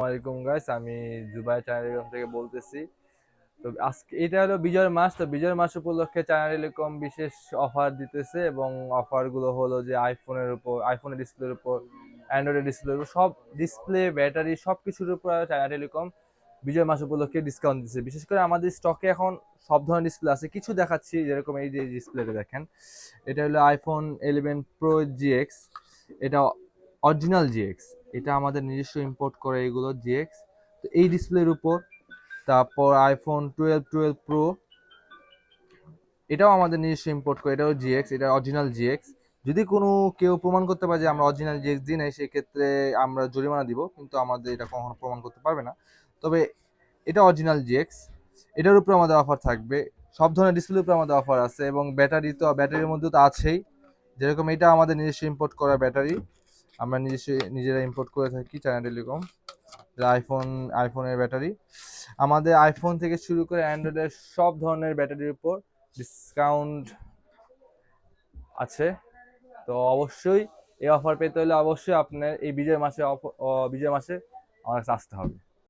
আসসালামাইকুম গাইস আমি জুবাই চায়না থেকে বলতেছি। তো আজকে এটা হলো বিজয়ের মাস, তো বিজয়ের মাস উপলক্ষে চায়না টেলিকম বিশেষ অফার দিতেছে এবং অফারগুলো হলো যে আইফোনের উপর আইফোনের ডিসপ্লের উপর অ্যান্ড্রয়েডের ডিসপ্লের উপর, সব ডিসপ্লে ব্যাটারি সব কিছুর উপর চায়না টেলিকম বিজয় মাস উপলক্ষে ডিসকাউন্ট দিচ্ছে বিশেষ করে আমাদের স্টকে এখন সব ধরনের ডিসপ্লে আছে। কিছু দেখাচ্ছি যেরকম এই যে ডিসপ্লেটা দেখেন। এটা হলো আইফোন ইলেভেন প্রো জিএক্স এটা অরিজিনাল জিএক্স এটা আমাদের নিজস্ব ইম্পোর্ট করে এগুলো জিএক্স তো এই ডিসপ্লের উপর, তারপর আইফোন টুয়েলভ টুয়েলভ প্রো এটাও আমাদের নিজস্ব ইম্পোর্ট করে, এটাও জিএক্স এটা অরিজিনাল জিএক্স যদি কোনো কেউ প্রমাণ করতে পারে যে আমরা অরিজিনাল জিএক্স দিই নাই, সেক্ষেত্রে আমরা জরিমানা দিব, কিন্তু আমাদের এটা কখনো প্রমাণ করতে পারবে না। তবে এটা অরিজিনাল জিএক্স এটার উপরে আমাদের অফার থাকবে। সব ধরনের ডিসপ্লের উপরে আমাদের অফার আছে এবং ব্যাটারি তো ব্যাটারির মধ্যে তো আছেই। যেরকম এটা আমাদের নিজস্ব ইম্পোর্ট করা ব্যাটারি আমরা নিজস্ব নিজেরা ইম্পোর্ট করে থাকি চায়না টেলিকম আইফোন আইফোনের ব্যাটারি আমাদের আইফোন থেকে শুরু করে অ্যান্ড্রয়েডের সব ধরনের ব্যাটারির উপর ডিসকাউন্ট আছে। তো অবশ্যই এই অফার পেতে হলে অবশ্যই আপনার এই বিজয় মাসে বিজয় মাসে আমার কাছে আসতে হবে।